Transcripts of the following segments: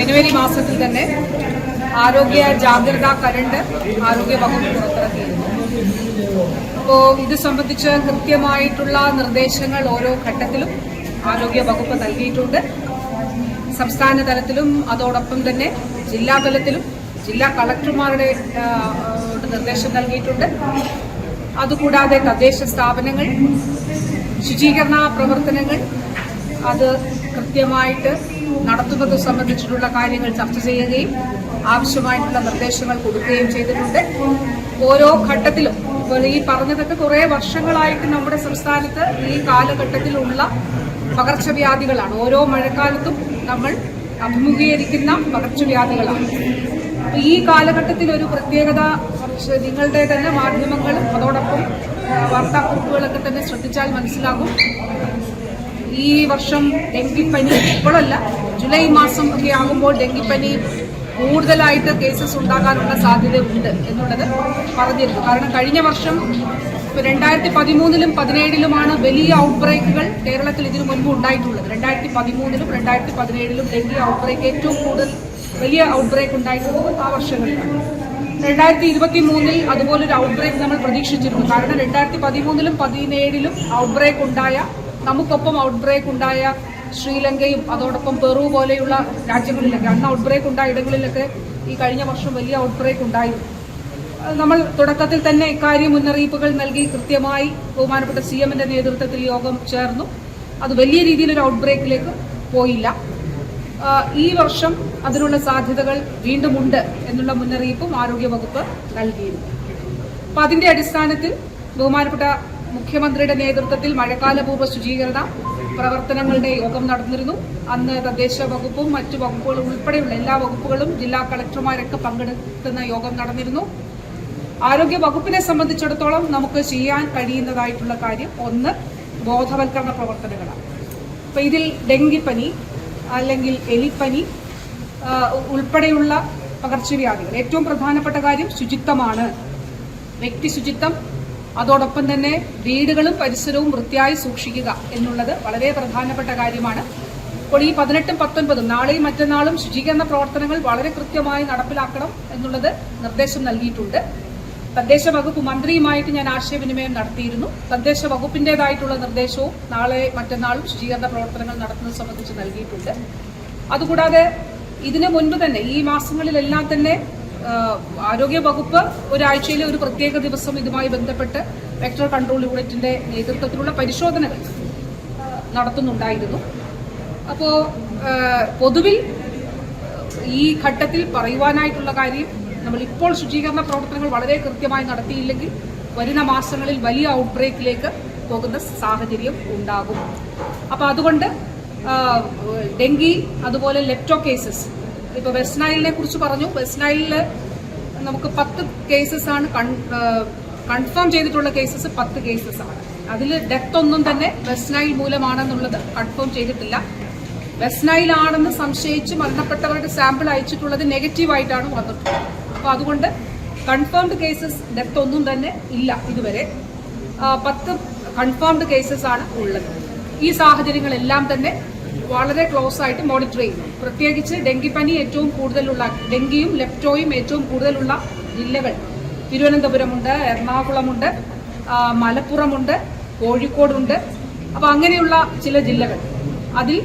ജനുവരി മാസത്തിൽ തന്നെ ആരോഗ്യ ജാഗ്രതാ കരണ്ട് ആരോഗ്യ വകുപ്പ് പുറത്തിറക്കിയിരുന്നു. അപ്പോൾ ഇത് സംബന്ധിച്ച് കൃത്യമായിട്ടുള്ള നിർദ്ദേശങ്ങൾ ഓരോ ഘട്ടത്തിലും ആരോഗ്യ വകുപ്പ് നൽകിയിട്ടുണ്ട്. സംസ്ഥാന തലത്തിലും അതോടൊപ്പം തന്നെ ജില്ലാ തലത്തിലും ജില്ലാ കളക്ടർമാരുടെ നിർദ്ദേശം നൽകിയിട്ടുണ്ട്. അതുകൂടാതെ തദ്ദേശ സ്ഥാപനങ്ങൾ ശുചീകരണ പ്രവർത്തനങ്ങൾ അത് കൃത്യമായിട്ട് നടത്തുന്നത് സംബന്ധിച്ചിട്ടുള്ള കാര്യങ്ങൾ ചർച്ച ചെയ്യുകയും ആവശ്യമായിട്ടുള്ള നിർദ്ദേശങ്ങൾ കൊടുക്കുകയും ചെയ്തിട്ടുണ്ട്. ഓരോ ഘട്ടത്തിലും ഇപ്പോൾ ഈ പറഞ്ഞതൊക്കെ കുറേ വർഷങ്ങളായിട്ട് നമ്മുടെ സംസ്ഥാനത്ത് ഈ കാലഘട്ടത്തിലുള്ള പകർച്ചവ്യാധികളാണ്. ഓരോ മഴക്കാലത്തും നമ്മൾ അഭിമുഖീകരിക്കുന്ന പകർച്ചവ്യാധികളാണ്. ഈ കാലഘട്ടത്തിൽ ഒരു പ്രത്യേകത നിങ്ങളുടെ തന്നെ മാധ്യമങ്ങളും അതോടൊപ്പം വാർത്താക്കുറിപ്പുകളൊക്കെ തന്നെ ശ്രദ്ധിച്ചാൽ മനസ്സിലാകും. ഈ വർഷം ഡെങ്കിപ്പനി ഇപ്പോഴല്ല. ജൂലൈ മാസം ഒക്കെ ആകുമ്പോൾ ഡെങ്കിപ്പനി കൂടുതലായിട്ട് കേസസ് ഉണ്ടാകാനുള്ള സാധ്യത ഉണ്ട് എന്നുള്ളത് പറഞ്ഞിരുന്നു. കാരണം കഴിഞ്ഞ വർഷം ഇപ്പൊ രണ്ടായിരത്തി പതിമൂന്നിലും പതിനേഴിലുമാണ് വലിയ ഔട്ട്ബ്രേക്കുകൾ കേരളത്തിൽ ഇതിനു മുൻപ് ഉണ്ടായിട്ടുള്ളത്. രണ്ടായിരത്തി പതിമൂന്നിലും രണ്ടായിരത്തി പതിനേഴിലും ഡെങ്കി ഔട്ട്ബ്രേക്ക് ഏറ്റവും കൂടുതൽ വലിയ ഔട്ട്ബ്രേക്ക് ഉണ്ടായിട്ടുള്ളത് ആ വർഷങ്ങളിലാണ്. രണ്ടായിരത്തി ഇരുപത്തി മൂന്നിൽ അതുപോലൊരു ഔട്ട്ബ്രേക്ക് നമ്മൾ പ്രതീക്ഷിച്ചിരുന്നു. കാരണം രണ്ടായിരത്തി പതിമൂന്നിലും പതിനേഴിലും ഔട്ട്ബ്രേക്ക് ഉണ്ടായ നമുക്കൊപ്പം ഔട്ട്ബ്രേക്ക് ഉണ്ടായ ശ്രീലങ്കയും അതോടൊപ്പം പെറു പോലെയുള്ള രാജ്യങ്ങളിലൊക്കെ അന്ന് ഔട്ട്ബ്രേക്ക് ഉണ്ടായ ഇടങ്ങളിലൊക്കെ ഈ കഴിഞ്ഞ വർഷം വലിയ ഔട്ട്ബ്രേക്ക് ബ്രേക്ക് ഉണ്ടായി നമ്മൾ തുടക്കത്തിൽ തന്നെ ഇക്കാര്യം മുന്നറിയിപ്പുകൾ നൽകി കൃത്യമായി ബഹുമാനപ്പെട്ട സി എമ്മിന്റെ നേതൃത്വത്തിൽ യോഗം ചേർന്നു. അത് വലിയ രീതിയിലൊരു ഔട്ട്ബ്രേക്കിലേക്ക് പോയില്ല. ഈ വർഷം അതിനുള്ള സാധ്യതകൾ വീണ്ടും ഉണ്ട് എന്നുള്ള മുന്നറിയിപ്പും ആരോഗ്യവകുപ്പ് നൽകിയിരുന്നു. അപ്പൊ അതിന്റെ അടിസ്ഥാനത്തിൽ ബഹുമാനപ്പെട്ട മുഖ്യമന്ത്രിയുടെ നേതൃത്വത്തിൽ മഴക്കാലപൂർവ ശുചീകരണ പ്രവർത്തനങ്ങളുടെ യോഗം നടന്നിരുന്നു. അന്ന് തദ്ദേശ വകുപ്പും മറ്റു വകുപ്പുകളും ഉൾപ്പെടെയുള്ള എല്ലാ വകുപ്പുകളും ജില്ലാ കളക്ടർമാരൊക്കെ പങ്കെടുക്കുന്ന യോഗം നടന്നിരുന്നു. ആരോഗ്യ വകുപ്പിനെ സംബന്ധിച്ചിടത്തോളം നമുക്ക് ചെയ്യാൻ കഴിയുന്നതായിട്ടുള്ള കാര്യം ഒന്ന് ബോധവൽക്കരണ പ്രവർത്തനങ്ങളാണ്. അപ്പൊ ഇതിൽ ഡെങ്കിപ്പനി അല്ലെങ്കിൽ എലിപ്പനി ഉൾപ്പെടെയുള്ള പകർച്ചവ്യാധികൾ. ഏറ്റവും പ്രധാനപ്പെട്ട കാര്യം ശുചിത്വമാണ്. വ്യക്തി ശുചിത്വം അതോടൊപ്പം തന്നെ വീടുകളും പരിസരവും വൃത്തിയായി സൂക്ഷിക്കുക എന്നുള്ളത് വളരെ പ്രധാനപ്പെട്ട കാര്യമാണ്. അപ്പോൾ ഈ പതിനെട്ടും പത്തൊൻപതും നാളെയും മറ്റന്നാളും ശുചീകരണ പ്രവർത്തനങ്ങൾ വളരെ കൃത്യമായി നടപ്പിലാക്കണം എന്നുള്ളത് നിർദ്ദേശം നൽകിയിട്ടുണ്ട്. തദ്ദേശ വകുപ്പ് മന്ത്രിയുമായിട്ട് ഞാൻ ആശയവിനിമയം നടത്തിയിരുന്നു. തദ്ദേശ വകുപ്പിന്റേതായിട്ടുള്ള നിർദ്ദേശവും നാളെ മറ്റന്നാളും ശുചീകരണ പ്രവർത്തനങ്ങൾ നടത്തുന്നത് സംബന്ധിച്ച് നൽകിയിട്ടുണ്ട്. അതുകൂടാതെ ഇതിനു മുൻപ് തന്നെ ഈ മാസങ്ങളിലെല്ലാം തന്നെ ആരോഗ്യ വകുപ്പ് ഒരാഴ്ചയിലെ ഒരു പ്രത്യേക ദിവസം ഇതുമായി ബന്ധപ്പെട്ട് വെക്ടർ കൺട്രോൾ യൂണിറ്റിന്റെ നേതൃത്വത്തിലുള്ള പരിശോധനകൾ നടത്തുന്നുണ്ടായിരുന്നു. അപ്പോൾ പൊതുവിൽ ഈ ഘട്ടത്തിൽ പറയുവാനായിട്ടുള്ള കാര്യം നമ്മൾ ഇപ്പോൾ ശുചീകരണ പ്രവർത്തനങ്ങൾ വളരെ കൃത്യമായി നടത്തിയില്ലെങ്കിൽ വരുന്ന മാസങ്ങളിൽ വലിയ ഔട്ട്ബ്രേക്കിലേക്ക് പോകുന്ന സാഹചര്യം ഉണ്ടാകും. അപ്പൊ അതുകൊണ്ട് ഡെങ്കി അതുപോലെ ലെപ്റ്റോ കേസസ് ഇപ്പൊ വെസ്റ്റ് നൈലിനെ കുറിച്ച് പറഞ്ഞു. വെസ്റ്റ് നൈലിൽ നമുക്ക് പത്ത് കേസസ് ആണ് കൺഫേം ചെയ്തിട്ടുള്ള കേസസ് പത്ത് കേസസ് ആണ്. അതിൽ ഡെത്ത് ഒന്നും തന്നെ വെസ്റ്റ് നൈൽ മൂലമാണെന്നുള്ളത് കൺഫേം ചെയ്തിട്ടില്ല. വെസ്റ്റ് നൈൽ ആണെന്ന് സംശയിച്ച് മരണപ്പെട്ടവരുടെ സാമ്പിൾ അയച്ചിട്ടുള്ളത് നെഗറ്റീവായിട്ടാണ് വന്നിട്ടുള്ളത്. അപ്പോൾ അതുകൊണ്ട് കൺഫേംഡ് കേസസ് ഡെത്ത് ഒന്നും തന്നെ ഇല്ല ഇതുവരെ. പത്ത് കൺഫേംഡ് കേസസ് ആണ് ഉള്ളത്. ഈ സാഹചര്യങ്ങളെല്ലാം തന്നെ വളരെ ക്ലോസ് ആയിട്ട് മോണിറ്റർ ചെയ്യുന്നു. പ്രത്യേകിച്ച് ഡെങ്കിപ്പനി ഏറ്റവും കൂടുതലുള്ള ഡെങ്കിയും ലെപ്റ്റോയും ഏറ്റവും കൂടുതലുള്ള ജില്ലകൾ. തിരുവനന്തപുരമുണ്ട് എറണാകുളമുണ്ട് മലപ്പുറമുണ്ട് കോഴിക്കോടുണ്ട്. അപ്പോൾ അങ്ങനെയുള്ള ചില ജില്ലകൾ. അതിൽ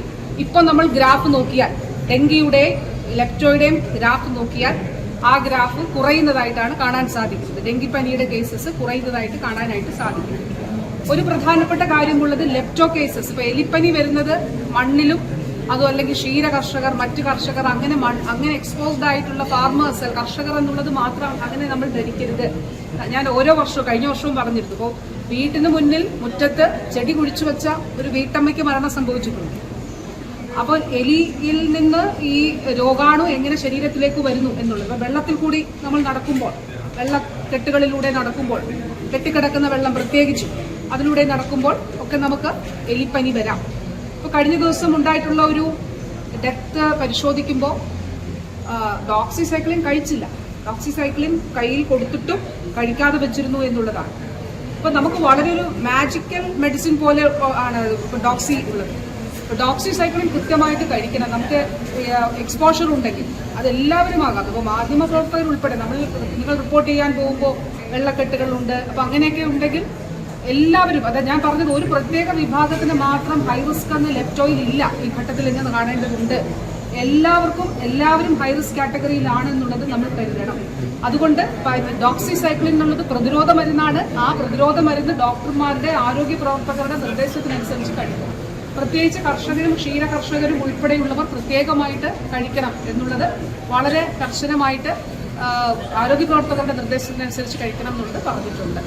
ഇപ്പൊ നമ്മൾ ഗ്രാഫ് നോക്കിയാൽ ഡെങ്കിയുടെ ലെപ്റ്റോയുടെയും ഗ്രാഫ് നോക്കിയാൽ ആ ഗ്രാഫ് കുറയുന്നതായിട്ടാണ് കാണാൻ സാധിക്കുന്നത്. ഡെങ്കിപ്പനിയുടെ കേസസ് കുറയുന്നതായിട്ട് കാണാനായിട്ട് സാധിക്കും. ഒരു പ്രധാനപ്പെട്ട കാര്യമുള്ളത് ലെപ്റ്റോ കേസസ് ഇപ്പൊ എലിപ്പനി വരുന്നത് മണ്ണിലും അതോ അല്ലെങ്കിൽ ക്ഷീര കർഷകർ മറ്റു കർഷകർ അങ്ങനെ അങ്ങനെ എക്സ്പോസ്ഡ് ആയിട്ടുള്ള ഫാർമേഴ്സ് കർഷകർ എന്നുള്ളത് മാത്രം അങ്ങനെ നമ്മൾ ധരിക്കരുത്. ഞാൻ ഓരോ വർഷവും കഴിഞ്ഞ വർഷവും പറഞ്ഞിരുന്നു. അപ്പോൾ വീട്ടിന് മുന്നിൽ മുറ്റത്ത് ചെടി കുഴിച്ചു വെച്ച ഒരു വീട്ടമ്മയ്ക്ക് മരണം സംഭവിച്ചിട്ടുണ്ട്. അപ്പോൾ എലിയിൽ നിന്ന് ഈ രോഗാണു എങ്ങനെ ശരീരത്തിലേക്ക് വരുന്നു എന്നുള്ളത്. വെള്ളത്തിൽ കൂടി നമ്മൾ നടക്കുമ്പോൾ വെള്ളക്കെട്ടുകളിലൂടെ നടക്കുമ്പോൾ കെട്ടിക്കിടക്കുന്ന വെള്ളം പ്രത്യേകിച്ചും അതിലൂടെ നടക്കുമ്പോൾ ഒക്കെ നമുക്ക് എലിപ്പനി വരാം. ഇപ്പോൾ കഴിഞ്ഞ ദിവസം ഉണ്ടായിട്ടുള്ള ഒരു ഡെത്ത് പരിശോധിക്കുമ്പോൾ ഡോക്സിസൈക്ലിൻ കഴിച്ചില്ല. ഡോക്സി സൈക്ലിൻ കയ്യിൽ കൊടുത്തിട്ടും കഴിക്കാതെ വെച്ചിരുന്നു എന്നുള്ളതാണ്. അപ്പൊ നമുക്ക് വളരെ ഒരു മാജിക്കൽ മെഡിസിൻ പോലെ ആണ് ഇപ്പൊ ഡോക്സി ഉള്ളത്. ഡോക്സിസൈക്ലിൻ കൃത്യമായിട്ട് കഴിക്കണം. നമുക്ക് എക്സ്പോഷർ ഉണ്ടെങ്കിൽ അതെല്ലാവരും ആകാം. ഇപ്പോൾ മാധ്യമ പ്രവർത്തകർ ഉൾപ്പെടെ നമ്മൾ നിങ്ങൾ റിപ്പോർട്ട് ചെയ്യാൻ പോകുമ്പോൾ വെള്ളക്കെട്ടുകളുണ്ട്. അപ്പോൾ അങ്ങനെയൊക്കെ ഉണ്ടെങ്കിൽ എല്ലാവരും അതായത് ഞാൻ പറഞ്ഞത് ഒരു പ്രത്യേക വിഭാഗത്തിന് മാത്രം ഹൈ റിസ്ക് എന്ന് ലെപ്റ്റോയിൽ ഇല്ല ഈ ഘട്ടത്തിൽ ഇങ്ങനെ കാണേണ്ടതുണ്ട്. എല്ലാവർക്കും എല്ലാവരും ഹൈ റിസ്ക് കാറ്റഗറിയിലാണ് എന്നുള്ളത് നമ്മൾ കരുതണം. അതുകൊണ്ട് ഡോക്സിസൈക്ലിൻ എന്നുള്ളത് പ്രതിരോധ മരുന്നാണ്. ആ പ്രതിരോധ മരുന്ന് ഡോക്ടർമാരുടെ ആരോഗ്യ പ്രവർത്തകരുടെ നിർദ്ദേശത്തിനനുസരിച്ച് കഴിക്കണം. പ്രത്യേകിച്ച് കർഷകരും ക്ഷീര കർഷകരും ഉൾപ്പെടെയുള്ളവർ പ്രത്യേകമായിട്ട് കഴിക്കണം എന്നുള്ളത് വളരെ കർശനമായിട്ട് ആരോഗ്യ പ്രവർത്തകരുടെ നിർദ്ദേശത്തിനനുസരിച്ച് കഴിക്കണം എന്നുള്ളത് പറഞ്ഞിട്ടുണ്ട്.